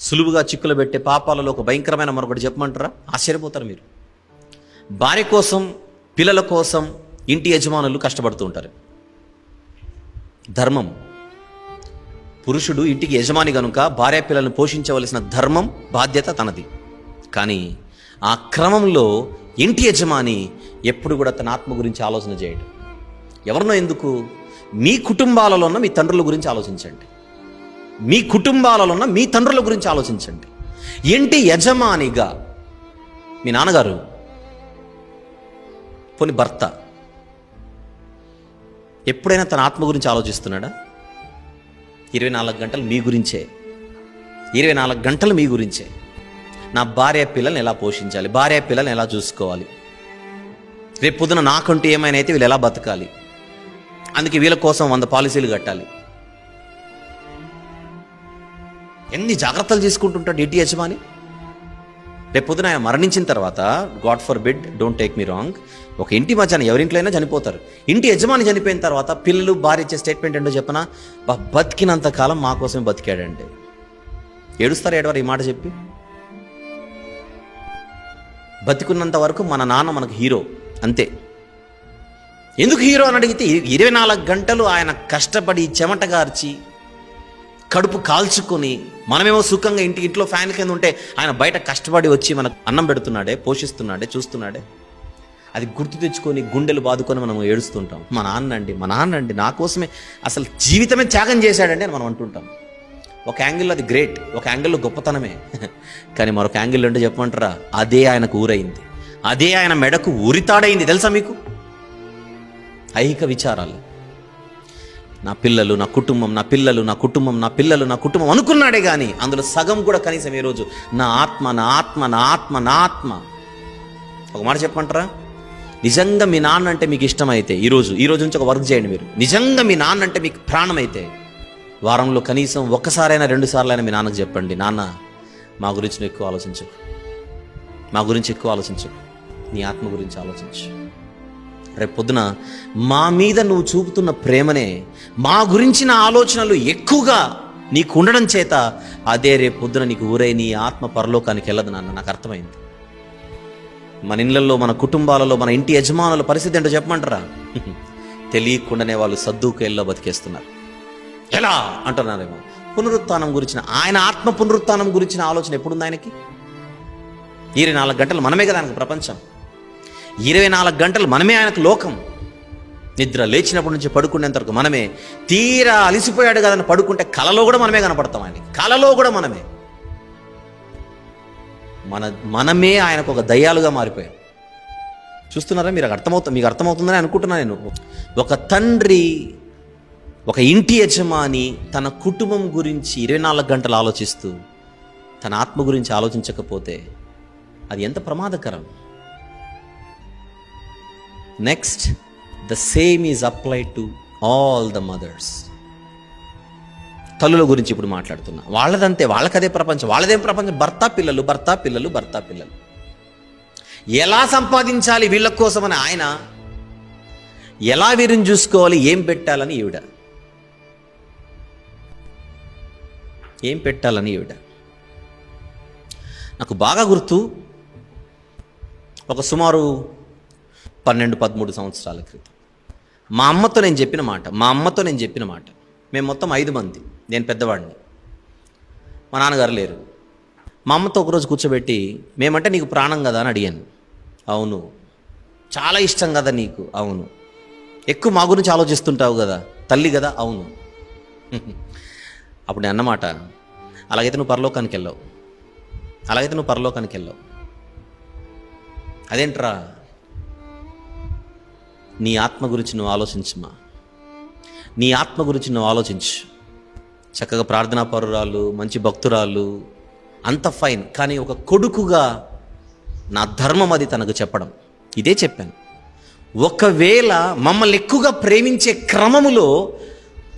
సులువుగా చిక్కులు పెట్టే పాపాలలో ఒక భయంకరమైన మరొకటి చెప్పమంటారా? ఆశ్చర్యపోతారు మీరు. భార్య కోసం పిల్లల కోసం ఇంటి యజమానులు కష్టపడుతూ ఉంటారు. ధర్మం. పురుషుడు ఇంటికి యజమాని కనుక భార్య పిల్లలను పోషించవలసిన ధర్మం బాధ్యత తనది. కానీ ఆ క్రమంలో ఇంటి యజమాని ఎప్పుడు కూడా తన ఆత్మ గురించి ఆలోచన చేయడు. ఎవరినో ఎందుకు? మీ కుటుంబాలలో ఉన్న మీ తండ్రుల గురించి ఆలోచించండి. మీ కుటుంబాలలో ఉన్న మీ తండ్రుల గురించి ఆలోచించండి. ఇంటి యజమానిగా? మీ నాన్నగారు? పోని భర్త? ఎప్పుడైనా తన ఆత్మ గురించి ఆలోచిస్తున్నాడా? ఇరవై నాలుగు గంటలు మీ గురించే. ఇరవై నాలుగు గంటలు మీ గురించే. నా భార్య పిల్లల్ని ఎలా పోషించాలి? భార్య పిల్లల్ని ఎలా చూసుకోవాలి? రేపు పొద్దున నాకంటూ ఏమైనా అయితే వీళ్ళు ఎలా బతకాలి? అందుకే వీళ్ళ కోసం వంద పాలసీలు కట్టాలి. ఎన్ని జాగ్రత్తలు తీసుకుంటుంటాడు ఇంటి యజమాని? రేపు పొద్దున ఆయన మరణించిన తర్వాత God forbid don't take me wrong ఒక ఇంటి మధ్యాహ్నం ఎవరింట్లో అయినా చనిపోతారు. ఇంటి యజమాని చనిపోయిన తర్వాత పిల్లలు భార్య ఇచ్చే స్టేట్మెంట్ ఏంటో చెప్పనా? బతికినంత కాలం మా కోసమే బతికాడండి ఏడుస్తారు ఏడవారు ఈ మాట చెప్పి? బతికున్నంత వరకు మన నాన్న మనకు హీరో అంతే. ఎందుకు హీరో అని అడిగితే ఇరవై నాలుగు గంటలు ఆయన కష్టపడి చెమట గార్చి కడుపు కాల్చుకొని మనమేమో సుఖంగా ఇంటి ఇంట్లో ఫ్యాన్ కింద ఉంటే ఆయన బయట కష్టపడి వచ్చి మనకు అన్నం పెడుతున్నాడే పోషిస్తున్నాడే చూస్తున్నాడే. అది గుర్తు తెచ్చుకొని గుండెలు బాదుకొని మనం ఏడుస్తుంటాం. మా నాన్న అండి మా నాన్న అండి నా కోసమే అసలు జీవితమే త్యాగం చేశాడండి అని మనం అంటుంటాం. ఒక యాంగిల్లో అది గ్రేట్ ఒక యాంగిల్లో గొప్పతనమే. కానీ మరొక యాంగిల్లో అంటే చెప్పమంటారా? అదే ఆయనకు ఊరైంది. అదే ఆయన మెడకు ఉరితాడైంది. తెలుసా మీకు? ఐహిక విచారాలు. నా పిల్లలు నా కుటుంబం నా పిల్లలు నా కుటుంబం నా పిల్లలు నా కుటుంబం అనుకున్నాడే కానీ అందులో సగం కూడా కనీసం ఈరోజు నా ఆత్మ నా ఆత్మ నా ఆత్మ నా ఆత్మ. ఒక మాట చెప్పమంటారా? నిజంగా మీ నాన్న అంటే మీకు ఇష్టమైతే ఈరోజు ఈరోజు నుంచి ఒక వర్క్ చేయండి మీరు. నిజంగా మీ నాన్న అంటే మీకు ప్రాణమైతే వారంలో కనీసం ఒక్కసారైనా రెండు సార్లైనా మీ నాన్నకు చెప్పండి నాన్న మా గురించి ఎక్కువ ఆలోచించకు. మా గురించి ఎక్కువ ఆలోచించకు. నీ ఆత్మ గురించి ఆలోచించు. రేపు పొద్దున మా మీద నువ్వు చూపుతున్న ప్రేమనే మా గురించిన ఆలోచనలు ఎక్కువగా నీకు ఉండడం చేత అదే రేపు పొద్దున నీకు ఊరై నీ ఆత్మ పరలోకానికి వెళ్ళదు నాన్న నాకు అర్థమైంది. మన ఇళ్ళల్లో మన కుటుంబాలలో మన ఇంటి యజమానుల పరిస్థితి ఏంటో చెప్పమంటారా? తెలియకుండానే వాళ్ళు సద్దుకు ఎల్లో బతికేస్తున్నారు. ఎలా? అంటున్నారేమో. పునరుత్నం గురించిన ఆయన ఆత్మ పునరుత్నం గురించిన ఆలోచన ఎప్పుడుంది ఆయనకి? ఇరవై నాలుగు గంటలు మనమే కదా ఆయనకు ప్రపంచం. ఇరవై నాలుగు గంటలు మనమే ఆయనకు లోకం. నిద్ర లేచినప్పటి నుంచి పడుకునేంత వరకు మనమే. తీరా అలిసిపోయాడు కదని పడుకుంటే కలలో కూడా మనమే కనపడతాం ఆయన కలలో కూడా మనమే. మన మనమే ఆయనకు ఒక దయ్యాలుగా మారిపోయాం. చూస్తున్నారా? మీరు అర్థమవుతుంది మీకు అర్థమవుతుందని అనుకుంటున్నాను నేను. ఒక తండ్రి ఒక ఇంటి యజమాని తన కుటుంబం గురించి ఇరవై నాలుగు గంటలు ఆలోచిస్తూ తన ఆత్మ గురించి ఆలోచించకపోతే అది ఎంత ప్రమాదకరం? Next the same is applied to all the mothers తల్లుల గురించి ఇప్పుడు మాట్లాడుతున్నా. వాళ్ళదంతే వాళ్ళకదే ప్రపంచం. వాళ్ళదేం ప్రపంచం. భర్త పిల్లలు భర్త పిల్లలు భర్త పిల్లలు. ఎలా సంపాదించాలి వీళ్ళ కోసమని ఆయన ఎలా వీరిని చూసుకోవాలి ఏం పెట్టాలని ఈవిడ? ఏం పెట్టాలని ఈవిడ? నాకు బాగా గుర్తు. ఒక సుమారు పన్నెండు పదమూడు సంవత్సరాల క్రితం. మా అమ్మతో నేను చెప్పిన మాట మా అమ్మతో నేను చెప్పిన మాట. మేము మొత్తం ఐదు మంది నేను పెద్దవాడిని. మా నాన్నగారు లేరు. మా అమ్మతో ఒకరోజు కూర్చోబెట్టి మేమంటే నీకు ప్రాణం కదా అని అడిగాను. అవును. చాలా ఇష్టం కదా నీకు. అవును. ఎక్కువ మా గురించి ఆలోచిస్తుంటావు కదా తల్లి కదా. అవును. అప్పుడు నేను అన్నమాట అలాగైతే నువ్వు పరలోకానికి వెళ్ళావు. అలాగైతే నువ్వు పరలోకానికి వెళ్ళావు. అదేంట్రా? నీ ఆత్మ గురించి నువ్వు ఆలోచించమా? నీ ఆత్మ గురించి నువ్వు ఆలోచించు. చక్కగా ప్రార్థనా పరురాలు మంచి భక్తురాలు అంత ఫైన్. కానీ ఒక కొడుకుగా నా ధర్మం అది తనకు చెప్పడం. ఇదే చెప్పాను. ఒకవేళ మమ్మల్ని ఎక్కువగా ప్రేమించే క్రమములో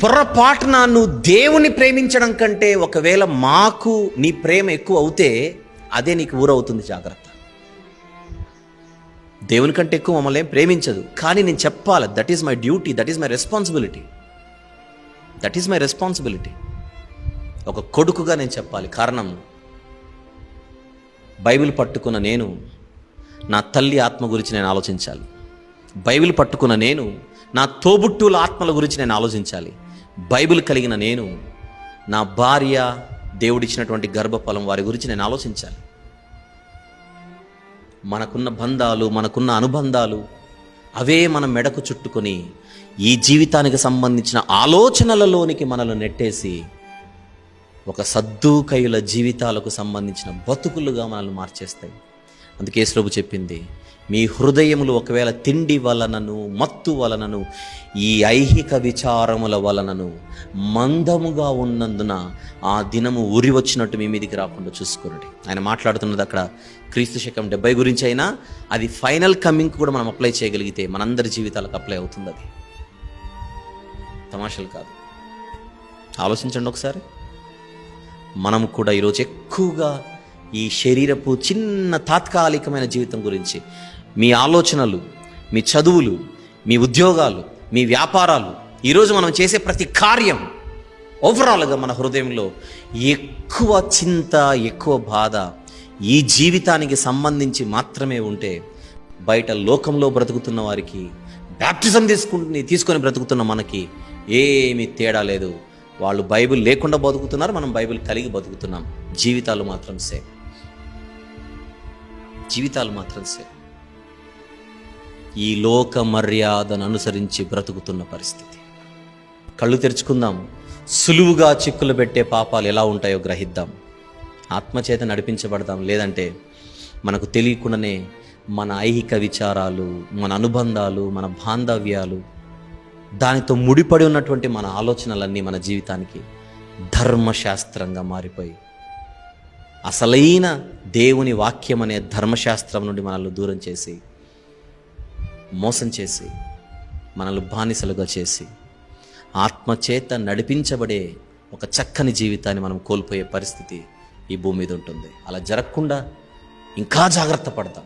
పొరపాటున నువ్వు దేవుని ప్రేమించడం కంటే ఒకవేళ మాకు నీ ప్రేమ ఎక్కువ అవుతే అదే నీకు ఊరవుతుంది జాగ్రత్త. దేవుని కంటే ఎక్కువ మమ్మల్ని ఏం ప్రేమించదు. కానీ నేను చెప్పాలి that is my duty that is my responsibility that is my responsibility ఒక కొడుకుగా నేను చెప్పాలి కారణం బైబిల్ పట్టుకున్న నేను నా తల్లి ఆత్మ గురించి నేను ఆలోచించాలి. బైబిల్ పట్టుకున్న నేను నా తోబుట్టుల ఆత్మల గురించి నేను ఆలోచించాలి. బైబిల్ కలిగిన నేను నా భార్య దేవుడిచ్చినటువంటి గర్భఫలం వారి గురించి నేను ఆలోచించాలి. మనకున్న బంధాలు మనకున్న అనుబంధాలు అవే మన మెడకు చుట్టుకొని ఈ జీవితానికి సంబంధించిన ఆలోచనలలోనికి మనల్ని నెట్టేసి ఒక సద్దుకయుల జీవితాలకు సంబంధించిన బతుకులుగా మనల్ని మార్చేస్తాయి. అందుకే శ్లోబు చెప్పింది మీ హృదయములు ఒకవేళ తిండి వలనను మత్తు వలనను ఈ ఐహిక విచారముల వలనను మందముగా ఉన్నందున ఆ దినము ఉరి వచ్చినట్టు మీ మీదికి రాకుండా చూసుకోండి. ఆయన మాట్లాడుతున్నది అక్కడ క్రీస్తు శకం డెబ్బై గురించి అయినా అది ఫైనల్ కమింగ్ కూడా మనం అప్లై చేయగలిగితే మనందరి జీవితాలకు అప్లై అవుతుంది అది. తమాషలు కాదు. ఆలోచించండి ఒకసారి. మనం కూడా ఈరోజు ఎక్కువగా ఈ శరీరపు చిన్న తాత్కాలికమైన జీవితం గురించి. మీ ఆలోచనలు మీ చదువులు మీ ఉద్యోగాలు మీ వ్యాపారాలు ఈరోజు మనం చేసే ప్రతి కార్యం ఓవరాల్గా మన హృదయంలో ఎక్కువ చింత ఎక్కువ బాధ ఈ జీవితానికి సంబంధించి మాత్రమే ఉంటే బయట లోకంలో బ్రతుకుతున్న వారికి బ్యాప్టిజం తీసుకుని తీసుకొని బ్రతుకుతున్న మనకి ఏమీ తేడా లేదు. వాళ్ళు బైబిల్ లేకుండా బతుకుతున్నారు మనం బైబిల్ కలిగి బతుకుతున్నాం. జీవితాలు మాత్రం సేమ్. జీవితాలు మాత్రం సేమ్ ఈ లోక మర్యాదను అనుసరించి బ్రతుకుతున్న పరిస్థితి. కళ్ళు తెరుచుకుందాం. సులువుగా చిక్కులు పెట్టే పాపాలు ఎలా ఉంటాయో గ్రహిద్దాం. ఆత్మచేత నడిపించబడదాం. లేదంటే మనకు తెలియకుండానే మన ఐహిక విచారాలు మన అనుబంధాలు మన బాంధవ్యాలు దానితో ముడిపడి ఉన్నటువంటి మన ఆలోచనలన్నీ మన జీవితానికి ధర్మశాస్త్రంగా మారిపోయి అసలైన దేవుని వాక్యం అనే ధర్మశాస్త్రం నుండి మనల్ని దూరం చేసి మోసం చేసి మనల్ని బానిసలుగా చేసి ఆత్మచేత నడిపించబడే ఒక చక్కని జీవితాన్ని మనం కోల్పోయే పరిస్థితి ఈ భూమి మీద ఉంటుంది. అలా జరగకుండా ఇంకా జాగ్రత్త పడతాం